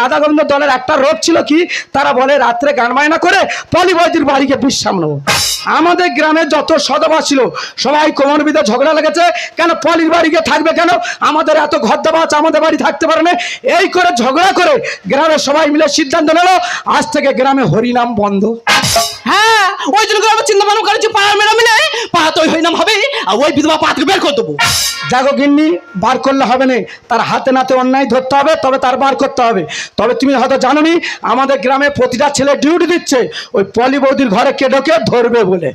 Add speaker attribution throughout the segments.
Speaker 1: রাধা গোবিন্দ দলের একটা রোগ ছিল কি? তারা বলে, রাত্রে গান বায়না করে পলিবৈদির বাড়িকে বিশ্রাম নেব। আমাদের গ্রামে যত সদবা ছিল, সবাই কোমর বিদে ঝগড়া লেগেছে, কেন পলির বাড়িকে থাকবে কেন? আমাদের এত ঘর দেওয়া আছে আমাদের বাড়ি থাকতে পারে না। এই করে ঝগড়া করে গ্রামের সবাই মিলে সিদ্ধান্ত নিল, আজ থেকে গ্রামে হরিনাম বন্ধ।
Speaker 2: হ্যাঁ ওই জন্য করে আমার চিন্তা ভাবনা করেছি পাড়ার মেয়েরা মিলে পাড়া তো ওই হইনাম হবে আর ওই বিধবা পাত্র বের করে দেবো।
Speaker 1: জাগো গিন্নি বার করলে হবে না। তার হাতে নাতে অন্যায় ধরতে হবে তবে তার বার করতে হবে। তবে তুমি হয়তো জানো নি আমাদের গ্রামে প্রতিটা ছেলে ডিউটি দিচ্ছে। ওই পলি বৌদির ঘরে কে ঢোকে ধরবে বলে।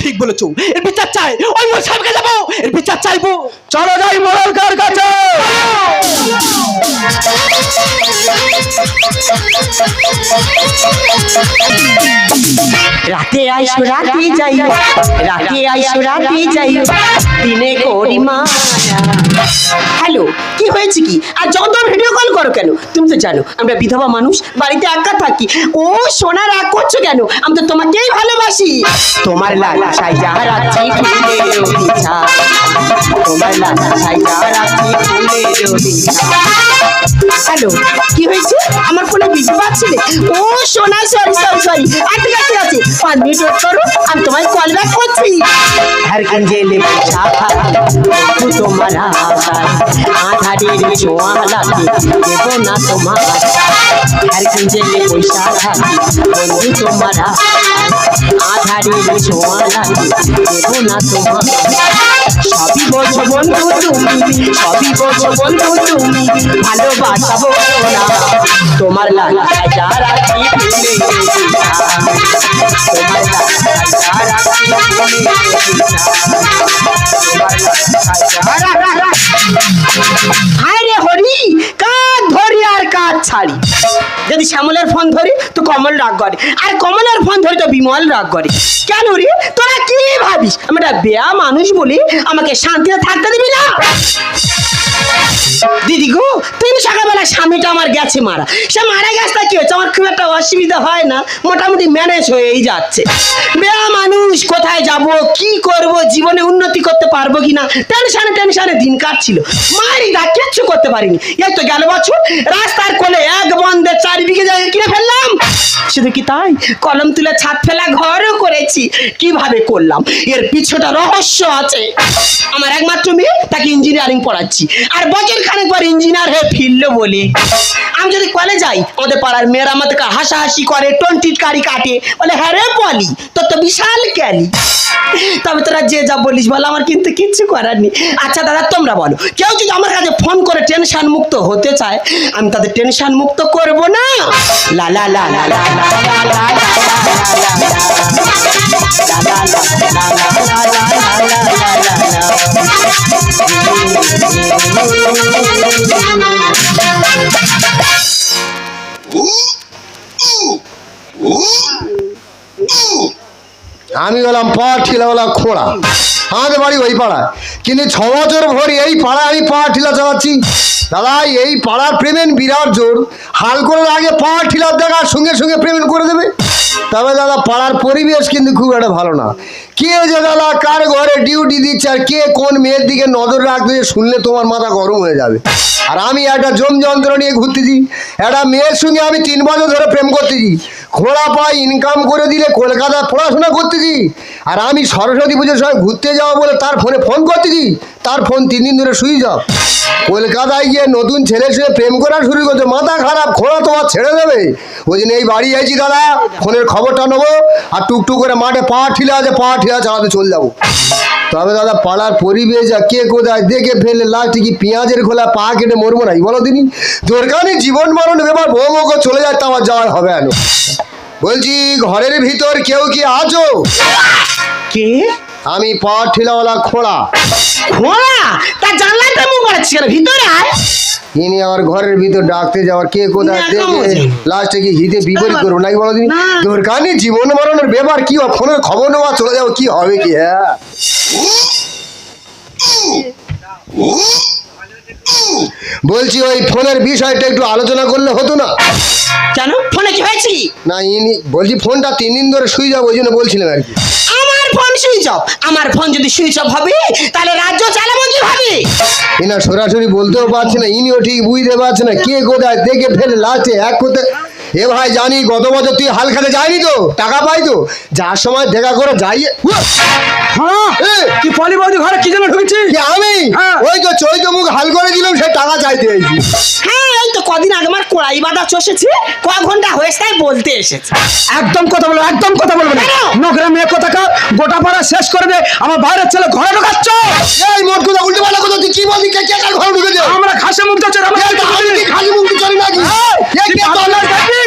Speaker 2: ঠিক বলেছ। এর বিচার চাই। ওই মোর সাহেবকে যাব। এর বিচার চাইব।
Speaker 1: চলো যাই মোড়লকার কাছে।
Speaker 3: রাতে আইসো, রাতে যাইও। রাতে আইসো, রাতে যাইও। দিনে করি মায়া। হ্যালো, কি হয়েছে কি? আর যত ভিডিও কল করো কেন? তুমি তো জানো, আমরা বিধবা মানুষ, বাড়িতে একা থাকি। ও সোনা রাগ করছ কেন? আমি তো তোমাকেই ভালোবাসি। তোমার লালা সাইজা রাখছি ফুলের বিছা তোমার লালা সাইজা রাখছি ফুলের বিছা হ্যালো, কি হয়েছে? আমার ফোনে বিজি পাচ্ছিলে ও সোনা সরি সরি সরি ঠিক আছে পাঁচ মিনিট ওয়েট করো, আমি তোমায় কল ব্যাক করছি। घर गंजेले पूछा था तू तो मरा आता आधारी रिश्वा लाती देवो ना तुम्हारा। না তোমার হর গঞ্জেলে বৈশাখা বন্ধু তোমার আধারের ছোঁয়া লাগে দেব না, তোমার সবই বোঝো কি কি আর কাজ ছাড়ি। যদি শ্যামলের ফোন ধরি, তো কমল রাগ করে। আর কমলের ফোন ধরি, তো বিমল রাগ করে। কেন রে? তোরা কি ভাবিস? আমি একটা বেয়া মানুষ বলি আমাকে শান্তিতে থাকতে দিবি না? দিদি গো তিন সকালবেলা স্বামীটা আমার গেছে মারা। সে মারা গেছে, তা কি হচ্ছে আমার খুব একটা অসুবিধা হয় না, মোটামুটি ম্যানেজ হয়েই যাচ্ছে। বেয়া মানুষ, কোথায় যাব, কি করব, জীবনে উন্নতি করতে পারব কিনা? টেনশনে টেনশনে দিন কাটছিল। মারি দা কিচ্ছু করতে পারিনি। এই তো গেল বছর, রাস্তার কোলে এক বন্ধে চারি বিঘে জায়গা কিনে ফেললাম। শুধু কি তাই? কলম তুলে ছাদ ফেলা ঘরও করেছি। কীভাবে করলাম? এর পিছটা রহস্য আছে। আমার একমাত্র মেয়ে, তাকে ইঞ্জিনিয়ারিং পড়াচ্ছি। আর বছর খানেক পর ইঞ্জিনিয়ার হয়ে ফিরলো বলে আমি যদি কলে যাই আমাদের পাড়ার মেয়েরা আমাদেরকে হাসাহাসি করে টন্টিট কারি কাটে বলে হ্যাঁ রে পলি তোর তো বিশাল ক্যালি তবে তোরা যে যা বলিস বল আমার কিন্তু কিচ্ছু করার নেই আচ্ছা দাদা তোমরা বলো কেউ যদি আমার কাছে ফোন করে টেনশন মুক্ত হতে চায় আমি তাদের টেনশন মুক্ত করব না লা লা লা লা লা লা লা লা লা
Speaker 4: আমি হলাম পা ঠিলা ঠিলাওয়ালা খোড়া। আমাদের বাড়ি ওই পাড়ায়। কিন্তু ছ বছর ভরি এই পাড়ায় আমি পা ঠিলা চালাচ্ছি। দাদা, এই পাড়ার পেমেন্ট বিরাট জোর। হাল করার আগে পা ঠিলার দেখার সঙ্গে সঙ্গে পেমেন্ট করে দেবে। তবে দাদা, পাড়ার পরিবেশ কিন্তু খুব একটা ভালো না। কে যে দাদা কার ঘরে ডিউটি দিচ্ছে আর কে কোন মেয়ের দিকে নজর রাখবে শুনলে তোমার মাথা গরম হয়ে যাবে? আর আমি একটা জম যন্ত্র নিয়ে ঘুরতেছি। একটা মেয়ের সঙ্গে আমি তিন বছর ধরে প্রেম করতেছি। খোলা পাই ইনকাম করে দিলে কলকাতায় পড়াশোনা করতেছি। আর আমি সরস্বতী পুজোর সময় ঘুরতে যাব বলে তার ফোনে ফোন করতেছি। তার ফোন তিন দিন ধরে শুয়ে যাও কলকাতায় গিয়ে নতুন ছেলের সঙ্গে প্রেম করা শুরু করছে। মাথা খারাপ খোলা তোমার ছেড়ে দেবে। ওই জন্য এই বাড়ি আইছি দাদা। ফোনের খবরটা নেব। আর টুকটুক করে মাঠে পা ঠিলে আছে, পা ঠিলা চালাতে চলে যাব। তবে দাদা পাড়ার পরিবেশ আর কে কোথায় দেখে ফেলে লাস্টে কি পেঁয়াজের খোলা পা কেটে মরবো নাই বলো তিনি দরকার নেই জীবন মরণ ব্যাপার বউ বউ চলে যায় তো আমার যাওয়ার হবে না বলছি ঘরের ভিতর কেউ কি আছো?
Speaker 3: কে?
Speaker 4: আমি পা ঠিলাওয়ালা খোড়া?
Speaker 3: খোলা তা জানলাই তো মুখ করাচ্ছি কেন? ভিতরে আয়।
Speaker 4: ইনি আমার ঘরের ভিতর ডাকতে যাওয়ার কে কোথায় দেখে লাস্টে কি হিতে বিপরীত করব নাকি বলো তুমি?
Speaker 3: না।
Speaker 4: দরকার নেই জীবন মরণের ব্যাপার কি? ফোনের খবর নেওয়া চলে যাব কি হবে কি? হ্যাঁ। বলছি ওই ফোনের বিষয়টা একটু আলোচনা করলে হতো না?
Speaker 3: কেন? ফোনে কি হয়েছে
Speaker 4: না ইনি বলছি ফোনটা তিন দিন ধরে শুয়ে যাব ওই জন্য বলছিলাম আর কি।
Speaker 3: ফোন সুইচ অফ আমার ফোন যদি সুইচ অফ হবে, তাহলে রাজ্য চালাবো কীভাবে?
Speaker 4: এনা সরাসরি বলতেও পারছে না, ইনিও ঠিক বুঝতে পারছে না, কে কোথায়, দেখে ফেলে, লাস্টে এক কোথায় এ ভাই জানি গত বছর তুই হাল খেতে যায়নি তো টাকা পাই তো। যার সময় দেখা করে যাই।
Speaker 1: হ্যাঁ! কি পলি বৌদি ঘরে কি জন্য ঢুকেছি
Speaker 4: কি আমি?
Speaker 1: হ্যাঁ।
Speaker 4: ওই তো চৈত মুখ হাল করে দিলাম সে টাকা চাইতে
Speaker 3: হ্যাঁ এই তো কদিন আগে আমার কোড়াই বাঁধা চষেছে ক ঘণ্টা হয়েছে তাই বলতে এসেছে।
Speaker 1: একদম কথা বলব একদম কথা বলব না? নগরে মেয়ে কথা কার? গোটা পাড়া শেষ করে দে আমার বাইরের ছেলে ঘরে ঢোকাচ্ছ।
Speaker 4: এই মোট কথা উল্টে পাল্টা কথা তুই কি বললি? কে কে ঘরে ঢুকেছে?
Speaker 1: আমরা ঘাসে হচ্ছে আমরা
Speaker 4: খালি মুখ চলি নাকি?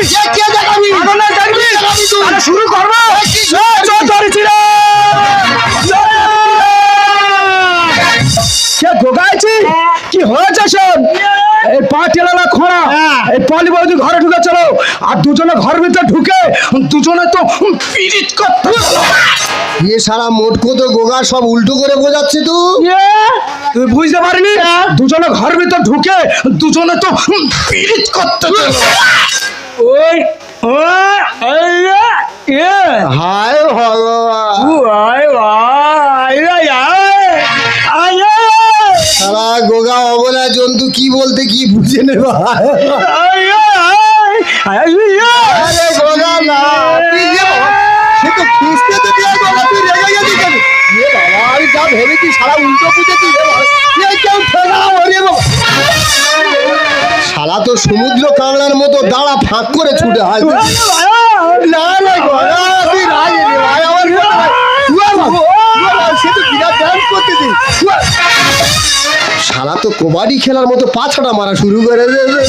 Speaker 4: এ? এ
Speaker 1: শুরু করব
Speaker 4: কি?
Speaker 1: হয়েছে শোন এই পা টেলালা খোঁড়া। এই পলি বৌদি ঘরে ঢুকে চলো। আর দুজনে ঘর ভিতরে ঢুকে দুজনে তো পিরিত করতে
Speaker 4: ইয়ে সারা মোট কত গোগা সব উল্টো করে বোঝাচ্ছে তো।
Speaker 1: তুই বুঝতে পারিনি? দুজনে ঘর ভিতর ঢুকে দুজনে তো পিরিত করতে চলো ওই
Speaker 4: হায় ভগবান।
Speaker 1: ওই আয়
Speaker 4: সারা গোগা অবলা জন্তু কি বলতে কি বুঝে নে ভাই? আরে গোগা না সে তো খিস্তে তো দিয়ে গোগা তুই রেগে গেছিস কেন? বাবা আমি যা ভেবেছি সারা উল্টো বুঝেছি রে কেউ ওরে বাবা শালা তো সমুদ্র কাঁকড়ার মতো দাঁড়া ফাঁক করে ছুটে হয় না তুই রাজ আমার সে তো বিরাট ডান্স করতে। শালা তো কবাডি খেলার মতো পাছাটা মারা শুরু করে দিয়েছে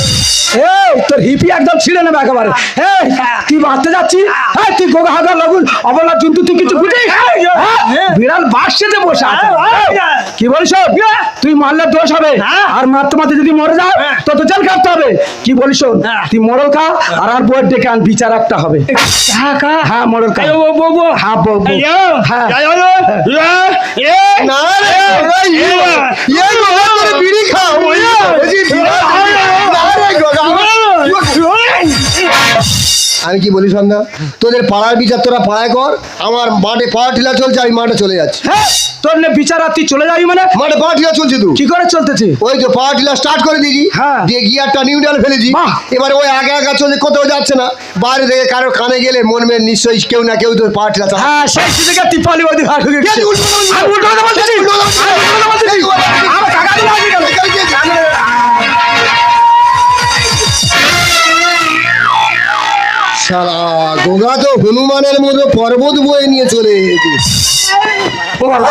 Speaker 1: এই তোর হিপি একদম ছিঁড়ে নেবে একেবারে এই তুই বাঁচতে যাচ্ছি এই তুই গোগা হাগা লাগুন অবলা জন্তু তুই কিছু বুঝে বিড়াল বাসছে বসে আছে কি বলিস তুই মারলে দোষ হবে আর মারতে মারতে যদি মরে যাও তো তো জেল কাটতে হবে কি বলিস তুই মরল খা আর আর বউয়ের ডেকে আন বিচার একটা হবে হ্যাঁ মরল খা হ্যাঁ বউ। হ্যাঁ
Speaker 4: না রে গোগা, ইয়ে ইয়ে গোগা তোর আমি কি বলি সন্ধ্যা? তোদের পাড়ার বিচার তোরা পাড়ায় কর আমার মাঠে পাড়া টিলা চলছে আমি মাঠে চলে যাচ্ছি।
Speaker 1: হ্যাঁ তোর নে বিচার আর তুই চলে যাবি মানে?
Speaker 4: মাঠে পাড়া টিলা চলছে তো।
Speaker 1: কি করে চলতেছে?
Speaker 4: ওই তো পাওয়ার টিলার স্টার্ট করে দিয়েছি
Speaker 1: হ্যাঁ।
Speaker 4: দিয়ে গিয়ারটা নিউট্রাল ফেলেছি। এবারে ওই আগে আগে চলছে কোথাও যাচ্ছে না। বাইরে থেকে কারও কানে গেলে মন মেয়ে নিশ্চয়ই কেউ না কেউ তো পাওয়ার টিলা।
Speaker 1: হ্যাঁ সেই সুযোগে তুই পালি ওই
Speaker 4: উল্টো কথা বলছিস?
Speaker 1: উল্টো কথা
Speaker 4: বলছিস? শালা। গোগা তো হনুমানের মতো পর্বত বয়ে নিয়ে চলে এসেছে।
Speaker 2: ও বাবা,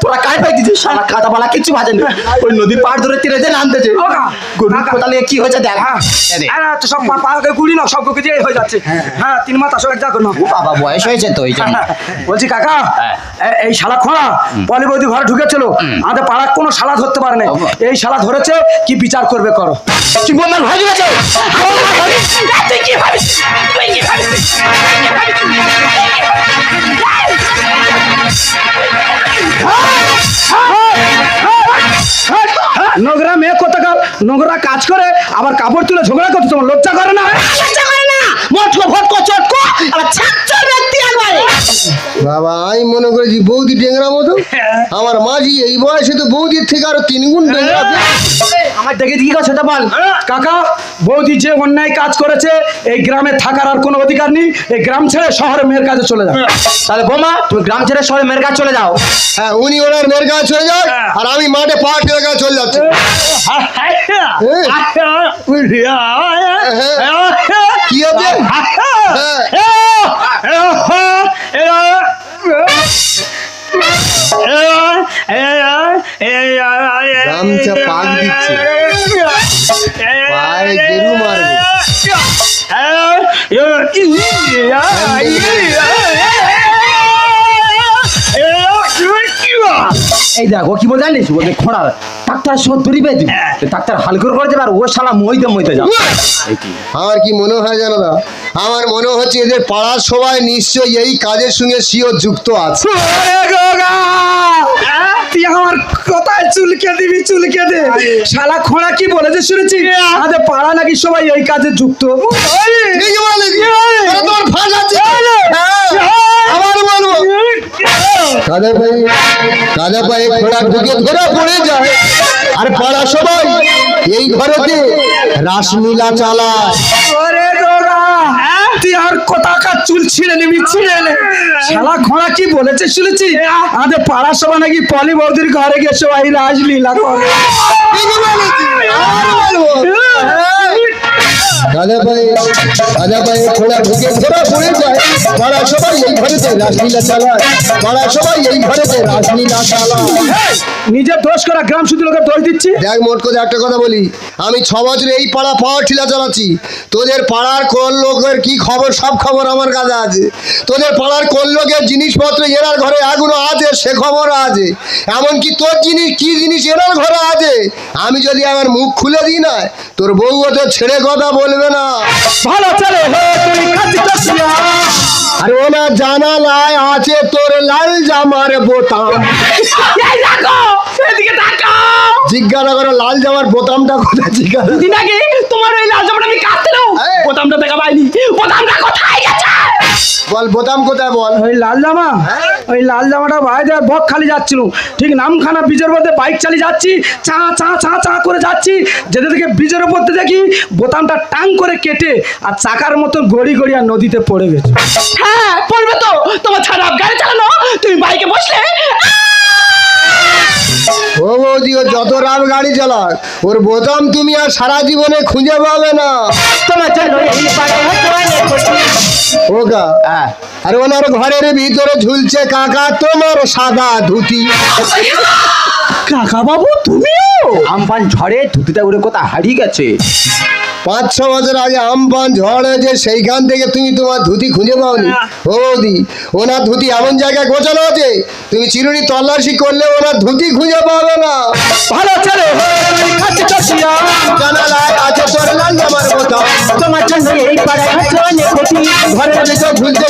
Speaker 2: তোরা কাই পাই দিছিস সারা কাদা বালা কিছু বাজে না ওই নদীর পাড় ধরে তীরে যে। নামতেছে গরু কোথালে কি হয়েছে দেখ।
Speaker 1: তো সব পা- পাকে গুলি না সব কুকি হয়ে যাচ্ছে। হ্যাঁ তিন মাথা সব এক করো
Speaker 2: ও বাবা বয়স হয়েছে তো এই জন্য।
Speaker 1: বলছি কাকা এই শালা খোঁড়া পলি বৌদি ঘরে ঢুকেছিল। আমাদের পাড়ার কোনো শালা ধরতে পারে না এই শালা ধরেছে কি বিচার করবে করো।
Speaker 2: কি বোমার ভয় গেছে তুই কি ভাবিস? তুই কি ভাবিস?
Speaker 1: হ্যাঁ, নোংরা মেয়ে কোথাকার? নোংরা কাজ করে, আবার কাপড় তুলে ঝগড়া করতে তোমার লজ্জা করে না?
Speaker 3: লজ্জা করে না। মোটকো, ভটকো, চটকো ব্যক্তি একবারে
Speaker 4: বাবা আমি মনে করেছি বৌদি ডেংরা মতো। আমার মাঝি এই বয়সে তো বৌদির থেকে আরও তিন গুণ ডেংরা
Speaker 1: আমার দেখে কি কথা সেটা বল কাকা বৌদি যে অন্যায় কাজ করেছে এই গ্রামে থাকার আর কোনো অধিকার নেই। এই গ্রাম ছেড়ে শহরে মেয়ের কাছে চলে যাও।
Speaker 2: তাহলে বোমা তুমি গ্রাম ছেড়ে শহরে মেয়ের কাছে চলে যাও।
Speaker 4: হ্যাঁ উনি ওনার মেয়ের কাছে চলে যান আর আমি মাঠে টিলার কাছে চলে যাচ্ছি। কি হবে হ্যাঁ। গামছা পাক
Speaker 2: এই দেখ কি বলে জানিস? খোঁড়া। ডাক্তার সত্তরই পেয়ে দিবি ডাক্তার হালকর করে যাবে আর ও শালা মইতে মইতে যাবে।
Speaker 4: আমার কি মনে হয় জানো না আমার মনে হচ্ছে এদের পাড়ার সবাই নিশ্চয়ই এই কাজের সঙ্গে সিও যুক্ত আছে।
Speaker 1: তুই আমার কোথায় চুলকে দিবি চুলকে দে। শালা খোঁড়া কি বলেছে শুনেছি? আমাদের পাড়া নাকি সবাই এই কাজে যুক্ত?
Speaker 4: ওরা তোমার বলব। কাদা পায়ে কাদা পায়ে ঘোড়া ঢুকে ধরে পড়ে যায়। আর পাড়া সবাই এই ঘরেতে রাসলীলা চালায়।
Speaker 1: ওরে তুই আর কোথাকার চুল ছিঁড়ে নিবি ছিঁড়ে নে। শালা খোঁড়া কি বলেছে শুনেছি? আমাদের পাড়া সবাই নাকি পলি বৌদির ঘরে গিয়ে সবাই রাজলীলা করে
Speaker 4: আবার বলব কাদা পায়ে ঘোড়া ঢুকে পড়ে যায়। পাড়া সবাই এই ঘরেতে রাসলীলা চালায়। পাড়া সবাই এই ঘরেতে রাসলীলা চালায়।
Speaker 1: নিজের দোষ করা গ্রাম শুধু লোকের দোষ দিচ্ছি?
Speaker 4: দেখ মোট করে একটা কথা বলি। আমি ছ বছর এই পাড়া পাওয়ার ঠিলা চালাচ্ছি। তোদের পাড়ার কোন লোকের কি খবর? সব খবর আমার কাছে আছে। তোদের পাড়ার কোন লোকের জিনিসপত্র এনার ঘরে এখনও আছে সে খবর আছে। এমনকি তোর জিনিস কি জিনিস এনার ঘরে আছে? আমি যদি আমার মুখ খুলে দিই না তোর বউ তো ছেড়ে কথা বলবে না
Speaker 1: ভালো চলে হে তুই কাজটা শিয়া
Speaker 4: আর ওনার জানালায় আছে তোর লাল জামার বোতাম
Speaker 3: এই দেখো এদিকে তাকাও।
Speaker 4: জিজ্ঞাসা করো লাল জামার বোতামটা কোথায়? জিজ্ঞাসা
Speaker 3: দিন আগে তোমার ওই লাল জামাটা আমি কাটতে। বোতামটা দেখা পাইনি। বোতামটা কোথায় গেছে?
Speaker 4: বল বোতাম কোথায় বল?
Speaker 1: ওই লাল জামা? ওই লাল জামাটা ভাই দেওয়ার বক খালি যাচ্ছিল। ঠিক নামখানা বীজের মধ্যে বাইক চালিয়ে যাচ্ছি চা চা চা চা করে যাচ্ছি। যেতে থেকে বীজের উপর দিয়ে দেখি বোতামটা টাং করে কেটে আর চাকার মতো গড়ি গড়ি আর নদীতে পড়ে গেছে।
Speaker 3: হ্যাঁ পড়বে তো। তোমার ছাড়া গাড়ি চালানো। তুমি বাইকে বসলে
Speaker 4: ও বৌদি ও যত রাম গাড়ি চালাক ওর বোতাম তুমি আর সারা জীবনে খুঁজে পাবে না। ওকা আর ওনার ঘরের ভিতরে ঝুলছে কাকা তোমার সাদা ধুতি।
Speaker 3: কাকা বাবু তুমিও? আমফান ঝড়ে ধুতিটা উড়ে কোথা হারিয়ে গেছে।
Speaker 4: পাঁচ ছ বছর আগে আমপান ঝড় হয়েছে সেইখান থেকে তুমি তোমার ধুতি খুঁজে পাওনি। ও বৌদি ওনার ধুতি এমন জায়গায় গোছানো আছে তুমি চিরুনি তল্লাশি করলে ওনার ধুতি খুঁজে পাবে না।
Speaker 1: ভালো চলে হে তুই কাজটা শিয়া
Speaker 4: জানালায় আছে তোর লাল জামার বোতাম
Speaker 3: তোমার জন্য এই পাড়ায় হচ্ছে অনেক
Speaker 4: ঘরের ভিতর ঝুলছে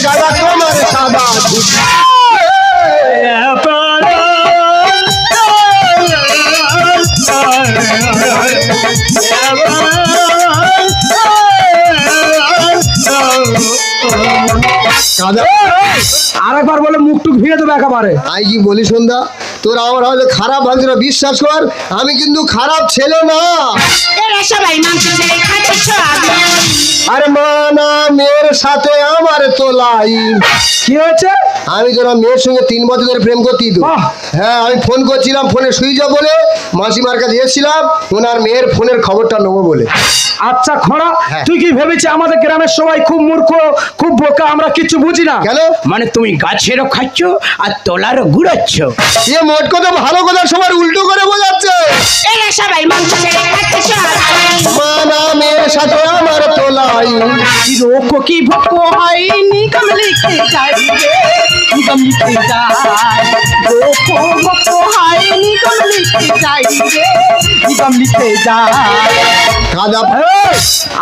Speaker 1: টুক ভিড়ে দেবে একেবারে।
Speaker 4: আই কি বলি সন্ধ্যা? তোর আমার হয়তো খারাপ ভাবছিল বিশ্বাস কর আমি কিন্তু খারাপ ছেলে না। আরে মা না মেয়ের সাথে আমার তোলাই
Speaker 1: কি হয়েছে?
Speaker 4: আমি তোরা মেয়ের সঙ্গে তিন বছর ধরে প্রেম করতি তো হ্যাঁ আমি ফোন করছিলাম ফোনে সুইচ অফ বলে মাসিমার কাছে এসেছিলাম ওনার মেয়ের ফোনের খবরটা নেব বলে।
Speaker 1: আচ্ছা খোঁড়া
Speaker 4: হ্যাঁ।
Speaker 1: তুই কি ভেবেছি আমাদের গ্রামের সবাই খুব মূর্খ খুব বোকা আমরা কিচ্ছু বুঝি না?
Speaker 4: কেন?
Speaker 3: মানে তুমি গাছেরও খাচ্ছ আর তোলারও গুড়াচ্ছ।
Speaker 4: এ মোট কথা ভালো কথা সবার উল্টো করে বোঝাচ্ছে।
Speaker 3: এরা সবাই মাংস ছেড়ে খাচ্ছে সব
Speaker 4: মা মেয়ের সাথে আমার তোলাই।
Speaker 3: রোকো কি ভক্ত হয় নিগম লিখে যায় নিগম লিখে যায়। রোকো ভক্ত হয় নিগম লিখে যায় নিগম লিখে যায়।
Speaker 4: কাদা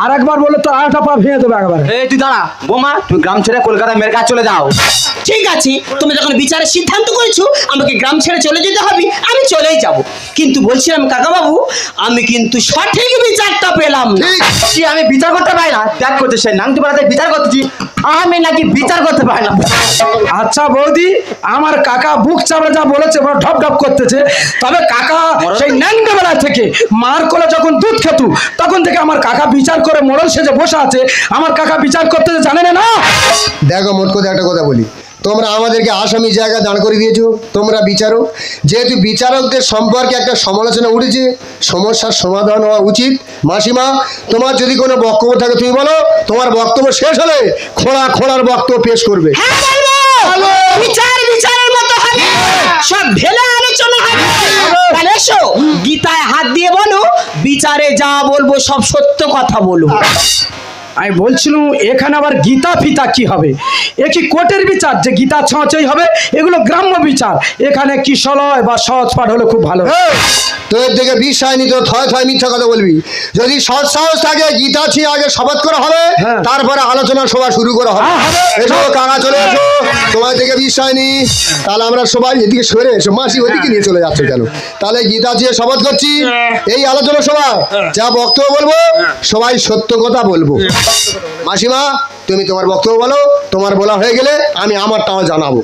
Speaker 1: আর একবার বলে তোর আরেকটা পা ভেঙে দেবে একেবারে।
Speaker 2: এই তুই দাঁড়া বোমা তুমি গ্রাম ছেড়ে কলকাতা মেয়ের কাছে চলে যাও।
Speaker 3: ঠিক আছে তুমি যখন বিচারের সিদ্ধান্ত করেছ আমাকে গ্রাম ছেড়ে চলে যেতে হবে আমি চলেই যাব। কিন্তু বলছিলাম কাকা বাবু আমি কিন্তু সঠিক বিচারটা পেলাম না।
Speaker 2: কি আমি বিচার করতে পারি না দেখ করতে সে নাংটি পাড়াতে বিচার করতেছি আমি নাকি বিচার করতে পারি না।
Speaker 1: আচ্ছা বৌদি আমার কাকা বুক চাপড়ে যা বলেছে বড় ঢপ ঢপ করতেছে। তবে কাকা সেই ন্যাংটা বেলা থেকে মার কোলে যখন দুধ খেতু তখন থেকে আমার কাকা বিচার করে মোড়ল সেজে বসে আছে। আমার কাকা বিচার করতে জানে না না?
Speaker 4: দেখো মোট কথা একটা কথা বলি। তোমরা আমাদেরকে আসামি জায়গা দাঁড় করে দিয়েছ। তোমরা বিচারক যেহেতু বিচারকদের সম্পর্কে একটা সমালোচনা উঠেছে সমস্যার সমাধান হওয়া উচিত। মাসিমা তোমার যদি কোনো বক্তব্য থাকে তুমি বলো তোমার বক্তব্য শেষ হলে খোঁড়া খোঁড়ার বক্তব্য পেশ করবে।
Speaker 3: হ্যাঁ বিচার বিচারের মতো হবে। সব আলোচনা হবে। তাহলে এসো গীতায় হাত দিয়ে বলো বিচারে যা বলব সব সত্য কথা বলব।
Speaker 1: আমি বলছিলাম এখানে আবার গীতা ফিতা কি হবে? এ কি কোর্টের বিচার যে গীতা ছঁচই হবে? এগুলো গ্রাম্য বিচার। এখানে কিশলয় বা সহজ পাঠ হলে খুব ভালো
Speaker 4: তোর দিকে বিশ্বাস নি তো থয় থয় মিথ্যা কথা বলবি। যদি সৎ সাহস থাকে গীতা ছি আগে শপথ করা হবে
Speaker 1: হ্যাঁ।
Speaker 4: তারপরে আলোচনা সভা শুরু করা হবে।
Speaker 1: হ্যাঁ।
Speaker 4: এসো কাকা চলে এসো। তোমার দিকে বিশ্বাস নি তাহলে আমরা সবাই এদিকে সরে এসো। মাসি ওদিকে নিয়ে চলে যাচ্ছে কেন? তাহলে গীতা ছি শপথ করছি। এই আলোচনা সভা যা বক্তব্য বলব সবাই সত্য কথা বলব। মাসিমা তুমি তোমার বক্তব্য বলো তোমার বলা হয়ে গেলে আমি আমারটাও জানাব।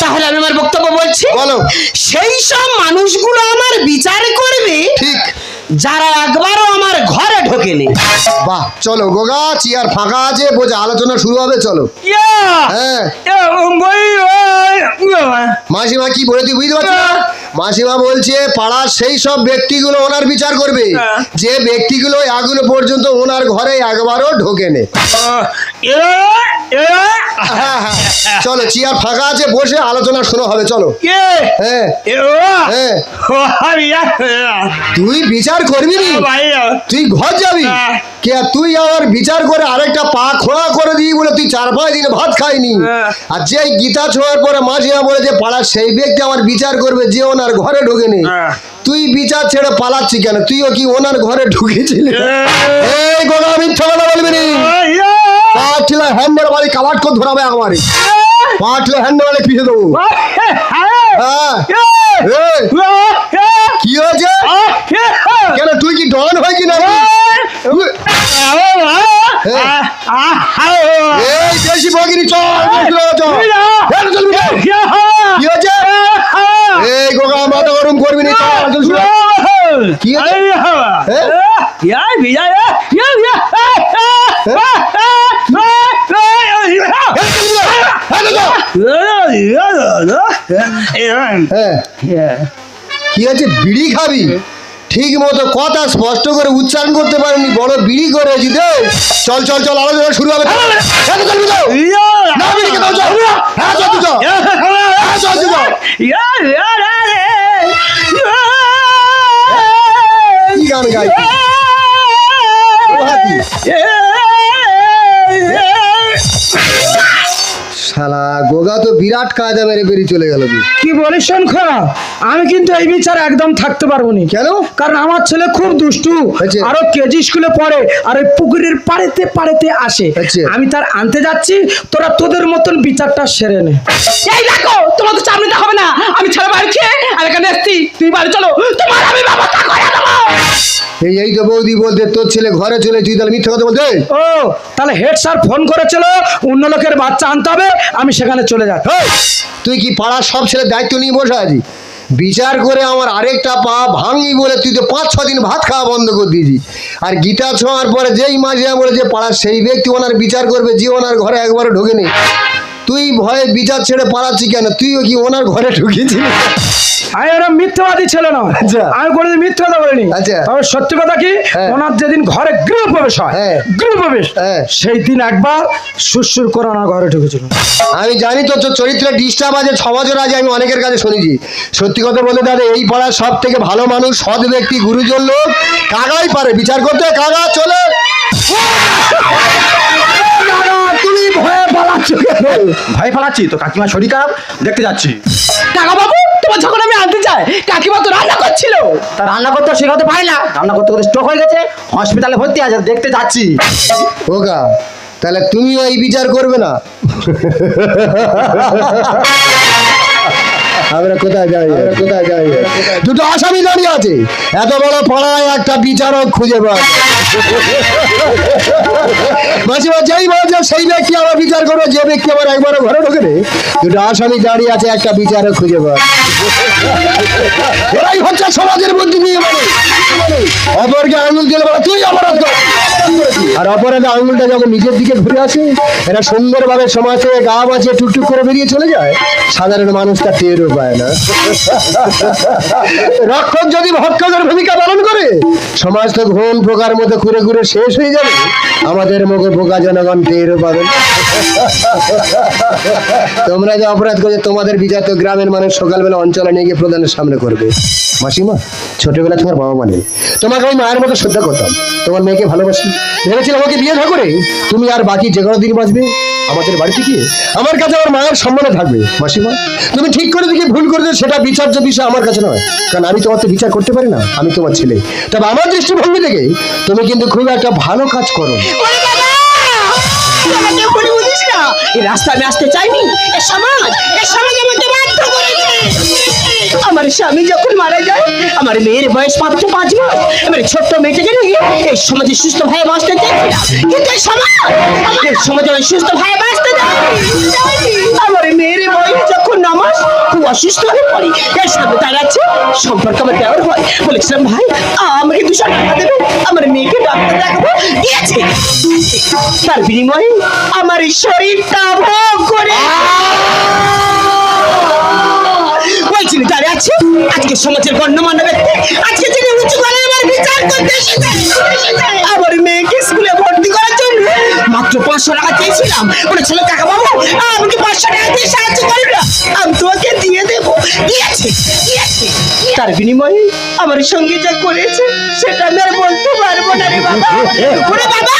Speaker 3: তাহলে আমি আমার বক্তব্য বলছি?
Speaker 4: বলো।
Speaker 3: সেই সব মানুষগুলো আমার বিচার করবে?
Speaker 4: ঠিক।
Speaker 3: যারা একবারও আমার ঘরে ঢোকেনি।
Speaker 4: বাহ চলো গোগা চেয়ার ফাঁকা আছে বোঝা আলোচনা শুরু হবে চলো। হ্যাঁ। মাসিমা কি বলে তুই বুঝতে পারছিস মাসিমা বলছে পাড়ার সেই সব ব্যক্তিগুলো ওনার বিচার করবে। যে ব্যক্তিগুলো এখনও পর্যন্ত ওনার ঘরে একবারও ঢোকেনে। হ্যাঁ, হ্যাঁ। চলো চেয়ার ফাঁকা আছে বসে আলোচনা শুরু হবে চলো। হ্যাঁ। হ্যাঁ। তুই বিচার করবি নি? তুই ঘর যাবি?
Speaker 1: হ্যাঁ।
Speaker 4: কে তুই আমার বিচার করে আরেকটা পা খোলা করে দিই বলে তুই চার পাঁচ দিন ভাত খাইনি?
Speaker 1: হ্যাঁ।
Speaker 4: আর যে গীতা ছোঁয়ার পরে মাঝিয়া বলে যে পাড়ার সেই ব্যক্তি আমার বিচার করবে যে ওনার ঘরে ঢোকেনি।
Speaker 1: নেই
Speaker 4: তুই বিচার ছেড়ে পালাচ্ছি কেন? তুইও কি ওনার ঘরে ঢুকেছিলি? এই গোলা মিথ্যা কথা বলবি নি? পাঁচলা হ্যান্ডের বাড়ি কাবাট করে ধরাবে আমারে পাঁচলা হ্যান্ডের বাড়ি পিছিয়ে দেবো। হ্যাঁ। কি হয়েছে কেন তুই কি ডন কি না? এই দেশি বগিরি চল, চল। কি হয়েছে এই গোগা মাথা গরম করবি না চল, চল, চল। কি হয়েছে হ্যাঁ? হ্যাঁ। কি আছে বিড়ি খাবি? ঠিক মতো কথা স্পষ্ট করে উচ্চারণ করতে পারেনি। বড় বিড়ি করেছি দে চল চল চল আলোচনা শুরু হবে। হ্যাঁ, চল, শালা গোগা তো বিরাট কায়দা মেরে বেরিয়ে চলে গেল
Speaker 1: কি বলিস শোনখা আমি কিন্তু এই বিচার একদম থাকতে পারব না।
Speaker 4: কেন?
Speaker 1: কারণ আমার ছেলে খুব দুষ্টু।
Speaker 4: আচ্ছা।
Speaker 1: আরও কেজি স্কুলে পড়ে আর ওই পুকুরের পাড়েতে পাড়েতে আসে।
Speaker 4: আচ্ছা।
Speaker 1: আমি তার আনতে যাচ্ছি তোরা তোদের মতন বিচারটা সেরে নে।
Speaker 3: এই দেখো তোমার তো চামড়িতে হবে না। আমি ছেলে বাড়ি খেয়ে আর এখানে এসছি তুমি বাড়ি চলো। তোমার আমি ব্যবস্থা করে দেবো।
Speaker 4: এই এই তো বৌদি বলতে তোর ছেলে ঘরে চলে তুই তাহলে মিথ্যা কথা বলতে?
Speaker 1: ও তাহলে হেড স্যার ফোন করেছিল অন্য লোকের বাচ্চা আনতে হবে আমি সেখানে চলে যাচ্ছি।
Speaker 4: তুই কি পাড়ার সব ছেলে দায়িত্ব নিয়ে বসে আছি বিচার করে আমার আরেকটা পা ভাঙি বলে তুই তো পাঁচ ছ দিন ভাত খাওয়া বন্ধ করে দিয়েছি আর গীতা ছোঁয়ার পরে যেই মাঝিয়া বলে যে পাড়ার সেই ব্যক্তি ওনার বিচার করবে, যে ওনার ঘরে একবারও ঢোকেনি। তুই ভয়ে বিচার ছেড়ে পাড়াচ্ছি কেন? তুইও কি ওনার ঘরে ঢুকেছিলি?
Speaker 1: আমি ওরা মিথ্যাবাদী ছিল না
Speaker 4: আচ্ছা।
Speaker 1: আমি কোনোদিন মিথ্যা কথা বলিনি
Speaker 4: আচ্ছা।
Speaker 1: তবে সত্যি কথা কি
Speaker 4: হ্যাঁ।
Speaker 1: ওনার যেদিন ঘরে গৃহ প্রবেশ হয়
Speaker 4: হ্যাঁ।
Speaker 1: গৃহ প্রবেশ
Speaker 4: হ্যাঁ।
Speaker 1: সেই দিন একবার সুরসুর করে ওনার ঘরে ঢুকেছিল
Speaker 4: আমি জানি তো তোর চরিত্রে ডিস্টার্ব আছে ছ বছর আগে আমি অনেকের কাছে শুনেছি সত্যি কথা বলে দাদা এই পাড়ার সব থেকে ভালো মানুষ সৎ ব্যক্তি গুরুজন লোক কাগাই পারে বিচার করতে কাগা চলে তুমি ভয়ে
Speaker 2: ভাই পালাচ্ছি তো কাকিমা শরীর খারাপ দেখতে যাচ্ছি
Speaker 3: কাকা বাবু যখন আমি আনতে চাই কাকিমা তো রান্না করছিল।
Speaker 2: তা রান্না করতে শেখাতে পারি না। রান্না করতে করতে স্ট্রোক হয়ে গেছে হসপিটালে ভর্তি আছে দেখতে যাচ্ছি।
Speaker 4: ওগা তাহলে তুমিও এই বিচার করবে না? আমরা কোথায় যাই? কোথায় যাই? দুটো আসামি দাঁড়িয়ে আছে। এত বড় পাড়ায় একটা বিচারক খুঁজে পায়। মাসিমা যেই বলছে সেই ব্যক্তি আমার বিচার করবে যে ব্যক্তি আমার একবারও ঘরে ঢোকে রে দুটো আসামি দাঁড়িয়ে আছে একটা বিচারক খুঁজে পায়। এরাই হচ্ছে সমাজের বুদ্ধি নিয়ে মানুষ। অপরকে আঙুল দিলে বলে তুই অপরাধ কর। আর অপরাধে আঙুলটা যখন নিজের দিকে ঘুরে আসে এরা সুন্দরভাবে সমাজে গা বাঁচিয়ে টুকটুক করে বেরিয়ে চলে যায়। সাধারণ মানুষ তার টেরও পায়। না। রক্ষক যদি ভক্ষকের ভূমিকা পালন করে সমাজ তো ঘুম পোকার মতো ঘুরে ঘুরে শেষ হয়ে যাবে। আমাদের মুখে পোকা জনগণ টেরও পাবেন। তোমরা যে অপরাধ করছ, তোমাদের বিচার তো গ্রামের মানুষ সকালবেলা অঞ্চলে নিয়ে গিয়ে প্রধানের সামনে করবে। মাসিমা ছোটবেলা তোমার বাবা মানে তোমাকে আমি মায়ের মতো শ্রদ্ধা করতাম। তোমার মেয়েকে ভালোবাসি। ভেবেছিলাম আমাকে বিয়ে না করে তুমি আর বাকি যে কোনো দিন বাঁচবে। আমাদের বাড়িতে গিয়ে আমার কাছে আমার মায়ের সম্মানে থাকবে, মাসিমা। তুমি ঠিক করে দিকে ভুল করে দিও সেটা বিচার্য বিষয় আমার কাছে নয়। কারণ আমি তোমার তো বিচার করতে পারি না, আমি তোমার ছেলে। তবে আমার দৃষ্টিভঙ্গি থেকে তুমি কিন্তু খুব একটা ভালো কাজ করো।
Speaker 3: এই রাস্তা আমি আসতে চাইনি। এ সমাজ এ সমাজ আমাকে বাধ্য করেছে। আমার স্বামী যখন মারা যায়, আমার মেয়ের বয়স মাত্র পাঁচ মাস। আমার ছোট্ট মেয়েটাকে নিয়ে এই সমাজে সুস্থ ভাবে বাঁচতে চাইছিলাম কিন্তু এই সমাজ, এই সমাজে সুস্থ ভাবে বাঁচতে চাই আমার মেয়ের বয়স যখন ন মাস খুব অসুস্থ হয়ে পড়ে, এর সামনে দাঁড়াচ্ছে সম্পর্ক আমার দেওয়ার হয়। বলেছিলাম, ভাই, আমাকে দুশো টাকা দেবে আমার মেয়েকে ডাক্তার দেখাবো। দিয়েছে। তার বিনিময়ে আমার শরীরটা ভোগ করে। যিনি দাঁড়িয়ে আছে? আজকে সমাজের গণ্যমান্য ব্যক্তি, আজকে যিনি উঁচু আমার বিচার করতে এসেছে আমার মেয়েকে স্কুলে ভর্তি করার জন্য মাত্র পাঁচশো টাকা চেয়েছিলাম। বলেছিল কাকা বাবু আমাকে পাঁচশো টাকা দিয়ে সাহায্য করো না? আমি তোমাকে দিয়ে দেবো। দিয়েছে তার বিনিময়ে আমার সঙ্গে যা করেছে, সেটা আমি আর বলতে পারব না রে বাবা। ওরে বাবা!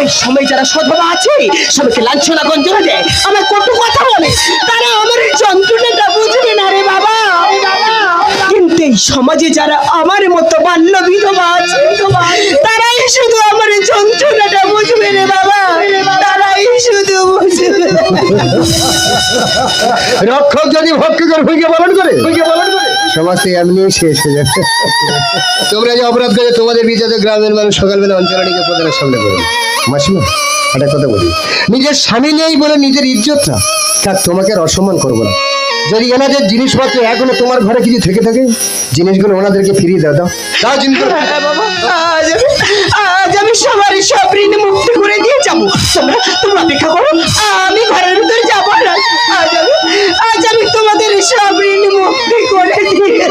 Speaker 3: এই সময় যারা সদ্ভাবা আছে, সবাইকে লাঞ্ছনা গঞ্জনা দেয়। আমার কত কথা বলে, তারা আমার যন্ত্রণাটা বুঝবে না রে বাবা। এই সমাজে যারা আমার মতো বাল্য বিধবা আছে, তারাই শুধু আমার যন্ত্রণাটা বুঝবে রে বাবা। তারাই শুধু বুঝবে।
Speaker 4: রক্ষক যদি ভক্তি করে ভূমিকা পালন করে তোমরা যে তোমাদের গ্রামের মানুষ সকালবেলা একটা কথা বলি। নিজের স্বামী নেই বলে নিজের ইজ্জতটা থাক তোমাকে আর অসম্মান করব না। যদি এনাদের জিনিসপত্র এখনও তোমার ঘরে কিছু থেকে থাকে, জিনিসগুলো ওনাদেরকে ফিরিয়ে দাও দাও। দাও জিনিসগুলো।
Speaker 3: হ্যাঁ, আজ আমি সবারই সব ঋণ মুক্ত করে দিয়ে যাব। তোমরা তোমরা অপেক্ষা করো, আমি ঘরের ভিতরে যাব না। আজ আমি তোমাদের সব ঋণ মুক্তি করে দিয়ে